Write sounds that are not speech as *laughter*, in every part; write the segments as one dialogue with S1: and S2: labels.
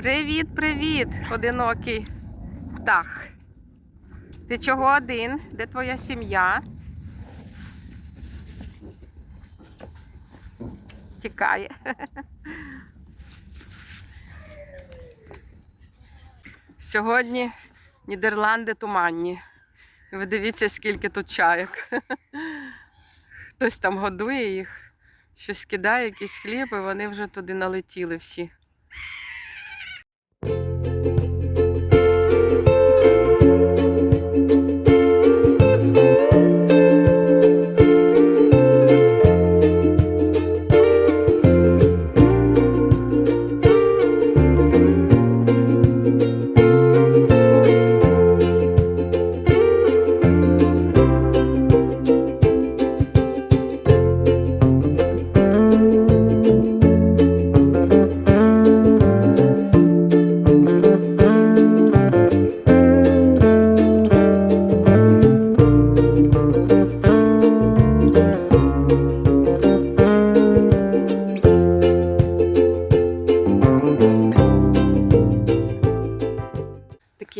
S1: Привіт, привіт, одинокий птах. Ти чого один? Де твоя сім'я? Тікає. Сьогодні Нідерланди туманні. Ви дивіться, скільки тут чайок. Хтось там годує їх, щось кидає, якийсь хліб, і вони вже туди налетіли всі.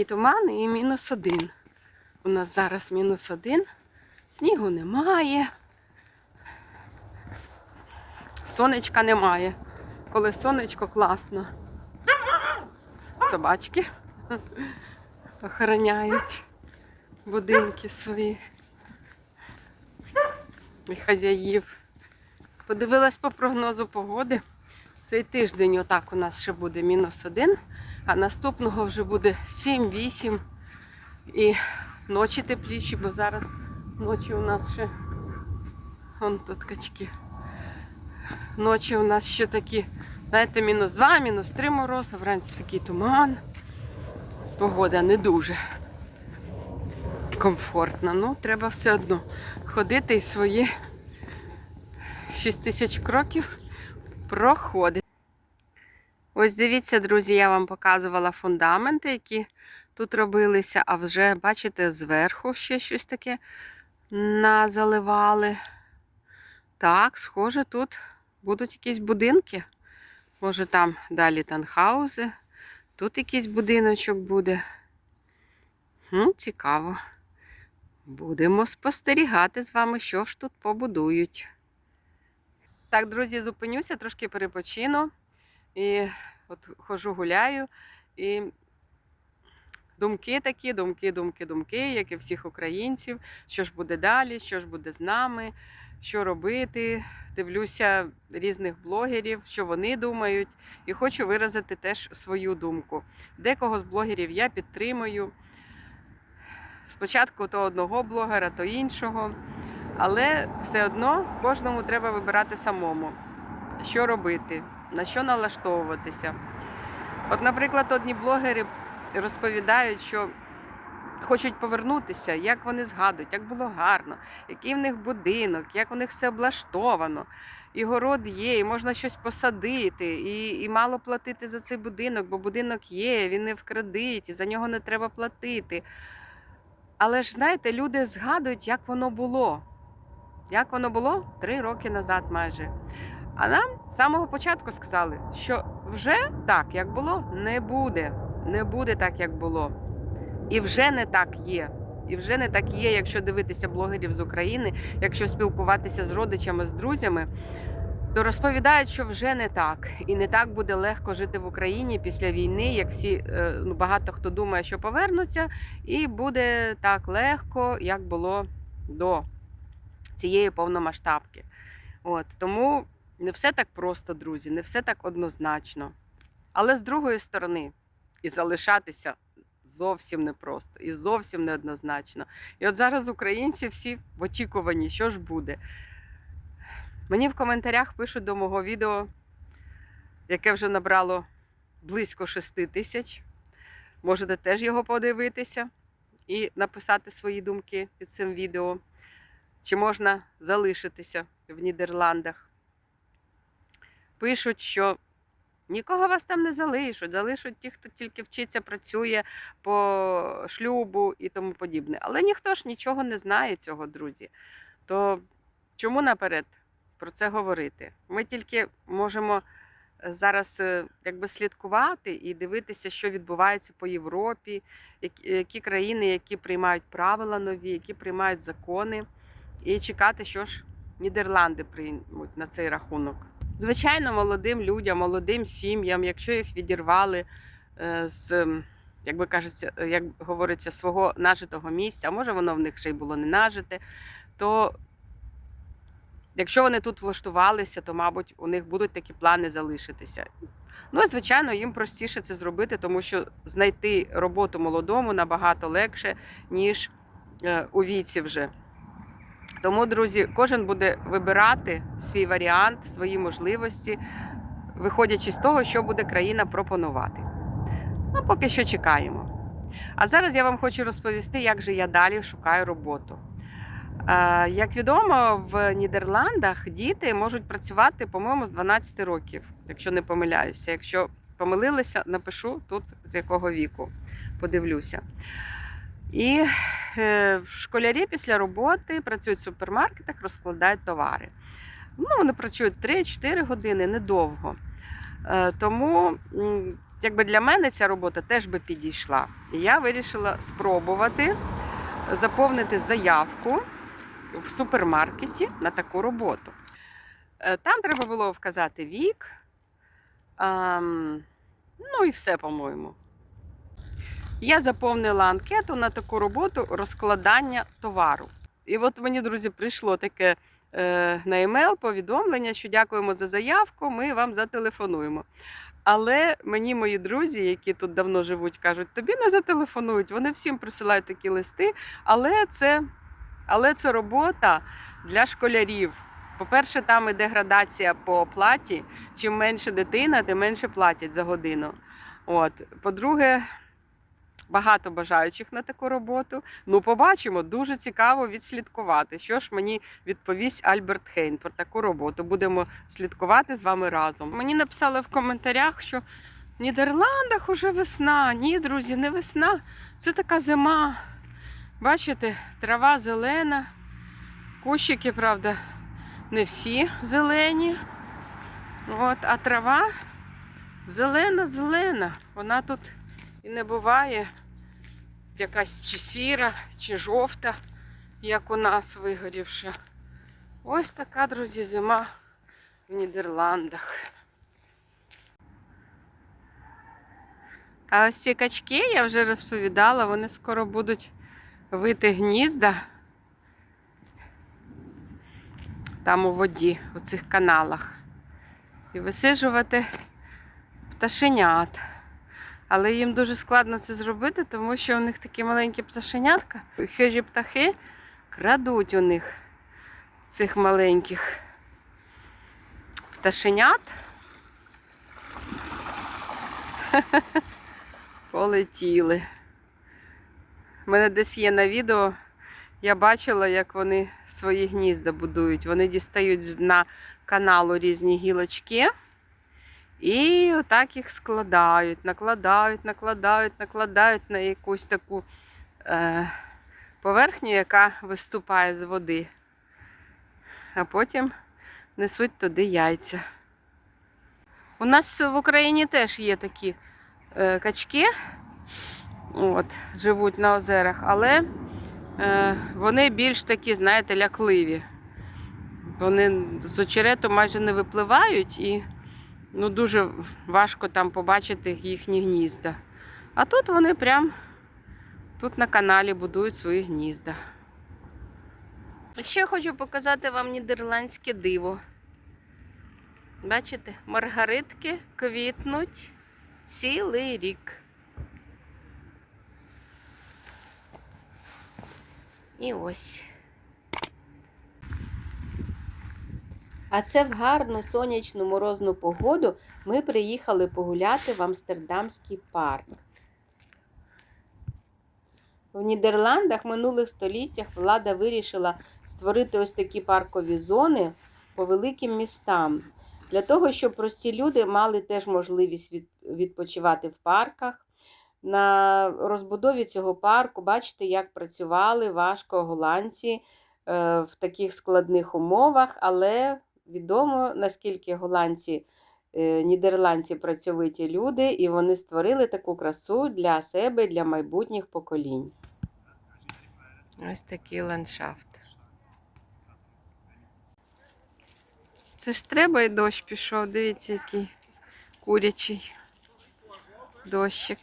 S1: Такий туман і мінус один. У нас зараз мінус один. Снігу немає. Сонечка немає. Коли сонечко класно. Собачки охороняють будинки свої. І хазяїв. Подивилась по прогнозу погоди. Цей тиждень отак у нас ще буде мінус один, а наступного вже буде 7-8 і ночі тепліші, бо зараз ночі у нас ще вон тут качки. Ночі у нас ще такі, знаєте, мінус 2, мінус 3 мороз, а вранці такий туман. Погода не дуже комфортна. Ну, треба все одно ходити і свої 6 тисяч кроків проходить. Ось дивіться, друзі, я вам показувала фундаменти, які тут робилися, а вже, бачите, зверху ще щось таке назаливали. Так, схоже, тут будуть якісь будинки. Може, там далі танхаузи. Тут якийсь будиночок буде. Хм, цікаво. Будемо спостерігати з вами, що ж тут побудують. Так, друзі, зупинюся, трошки перепочину. І от хожу, гуляю. І думки такі, думки, думки, думки, як і всіх українців. Що ж буде далі, що ж буде з нами, що робити. Дивлюся різних блогерів, що вони думають, і хочу виразити теж свою думку. Декого з блогерів я підтримую. Спочатку то одного блогера, то іншого. Але все одно кожному треба вибирати самому, що робити, на що налаштовуватися. От, наприклад, одні блогери розповідають, що хочуть повернутися, як вони згадують, як було гарно, який в них будинок, як у них все облаштовано. І город є, і можна щось посадити, і, і мало платити за цей будинок, бо будинок є, він не в кредиті, за нього не треба платити. Але ж знаєте, люди згадують, як воно було. Як воно було три роки назад майже. А нам з самого початку сказали, що вже так, як було, не буде. Не буде так, як було. І вже не так є. І вже не так є, якщо дивитися блогерів з України, якщо спілкуватися з родичами, з друзями, то розповідають, що вже не так. І не так буде легко жити в Україні після війни, як всі е, ну, багато хто думає, що повернуться, і буде так легко, як було до цієї повномасштабки. От, тому не все так просто, друзі, не все так однозначно. Але з другої сторони, і залишатися зовсім непросто, і зовсім неоднозначно. І от зараз українці всі в очікуванні, що ж буде. Мені в коментарях пишуть до мого відео, яке вже набрало близько 6 тисяч. Можете теж його подивитися і написати свої думки під цим відео. Чи можна залишитися в Нідерландах? Пишуть, що нікого вас там не залишать, залишать ті, хто тільки вчиться, працює по шлюбу і тому подібне. Але ніхто ж нічого не знає цього, друзі. То чому наперед про це говорити? Ми тільки можемо зараз е, якби слідкувати і дивитися, що відбувається по Європі, які, які країни, які приймають правила нові, які приймають закони, і чекати, що ж Нідерланди приймуть на цей рахунок. Звичайно, молодим людям, молодим сім'ям, якщо їх відірвали е, з, як би кажеться, е, як говориться, свого нажитого місця, а може воно в них ще й було не нажите, то якщо вони тут влаштувалися, то, мабуть, у них будуть такі плани залишитися. Ну і звичайно, їм простіше це зробити, тому що знайти роботу молодому набагато легше, ніж е, у віці вже. Тому, друзі, кожен буде вибирати свій варіант, свої можливості, виходячи з того, що буде країна пропонувати. Ну, поки що чекаємо. А зараз я вам хочу розповісти, як же я далі шукаю роботу. Е, Як відомо, в Нідерландах діти можуть працювати, по-моєму, з 12 років, якщо не помиляюся. Якщо помилилися, напишу тут з якого віку, подивлюся. І е, школярі після роботи працюють в супермаркетах, розкладають товари. Ну, вони працюють 3-4 години, недовго. Е, Тому якби для мене ця робота теж би підійшла. І я вирішила спробувати заповнити заявку в супермаркеті на таку роботу. Е, Там треба було вказати вік. Ну і все, по-моєму. Я заповнила анкету на таку роботу розкладання товару. І от мені, друзі, прийшло таке е, на емейл повідомлення, що дякуємо за заявку, ми вам зателефонуємо. Але мені мої друзі, які тут давно живуть, кажуть, тобі не зателефонують, вони всім присилають такі листи, але це, але це робота для школярів. По-перше, там іде градація по оплаті. Чим менше дитина, тим менше платять за годину. От. По-друге, багато бажаючих на таку роботу. Ну, побачимо, дуже цікаво відслідкувати, що ж мені відповість Альберт Хейн про таку роботу. Будемо слідкувати з вами разом. Мені написали в коментарях, що в Нідерландах уже весна. Ні, друзі, не весна. Це така зима. Бачите, трава зелена, кущики, правда, не всі зелені. От, а трава зелена-зелена. Вона тут і не буває якась чи сіра, чи жовта, як у нас вигорівша. Ось така, друзі, зима в Нідерландах. А ось ці качки, я вже розповідала, вони скоро будуть вити гнізда там у воді, у цих каналах. І висиджувати пташенят. Але їм дуже складно це зробити, тому що у них такі маленькі пташенятка. Хижі птахи крадуть у них цих маленьких пташенят. *laughs* Полетіли. У мене десь є на відео, я бачила, як вони свої гнізда будують. Вони дістають з дна каналу різні гілочки. І отак їх складають, накладають, накладають, накладають на якусь таку е, поверхню, яка виступає з води. А потім несуть туди яйця. У нас в Україні теж є такі е, качки, от, живуть на озерах, але е, вони більш такі, знаєте, лякливі. Вони з очерету майже не випливають і ну, дуже важко там побачити їхні гнізда. А тут вони прям тут на каналі будують свої гнізда. Ще хочу показати вам нідерландське диво. Бачите, маргаритки квітнуть цілий рік. І ось. А це в гарну сонячну морозну погоду ми приїхали погуляти в Амстердамський парк. В Нідерландах минулих століттях влада вирішила створити ось такі паркові зони по великим містам. Для того, щоб прості люди мали теж можливість відпочивати в парках. На розбудові цього парку, бачите, як працювали важко голландці е, в таких складних умовах, але відомо, наскільки голландці е, нідерландці працьовиті люди, і вони створили таку красу для себе, для майбутніх поколінь. Ось такий ландшафт. Це ж треба і дощ пішов. Дивіться, який курячий дощик.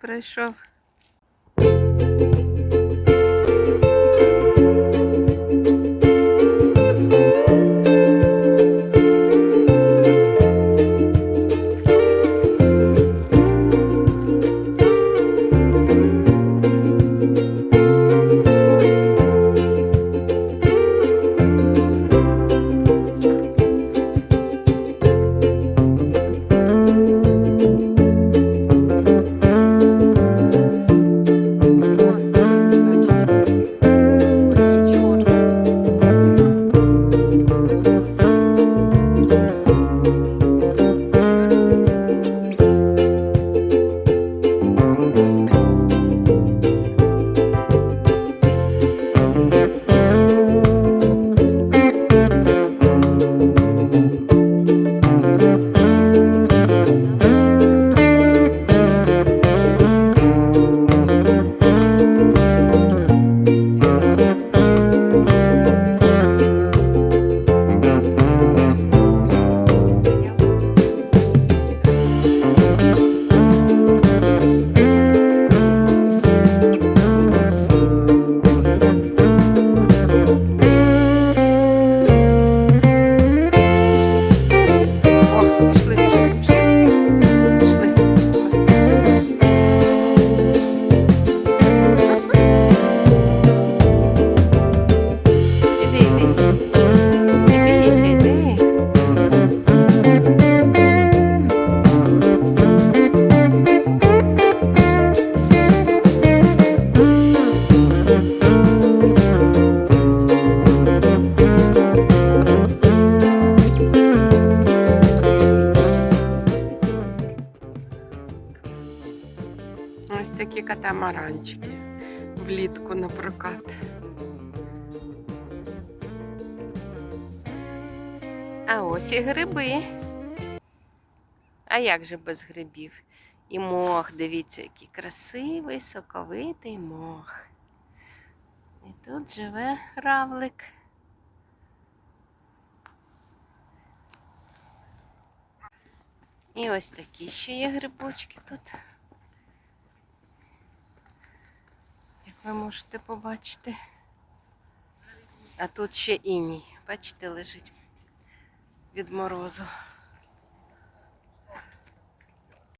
S1: Все, катамаранчики влітку на прокат. А ось і гриби. А як же без грибів? І мох, дивіться, який красивий, соковитий мох. І тут живе равлик. І ось такі ще є грибочки тут. Ви можете побачити. А тут ще іній, бачите, лежить від морозу.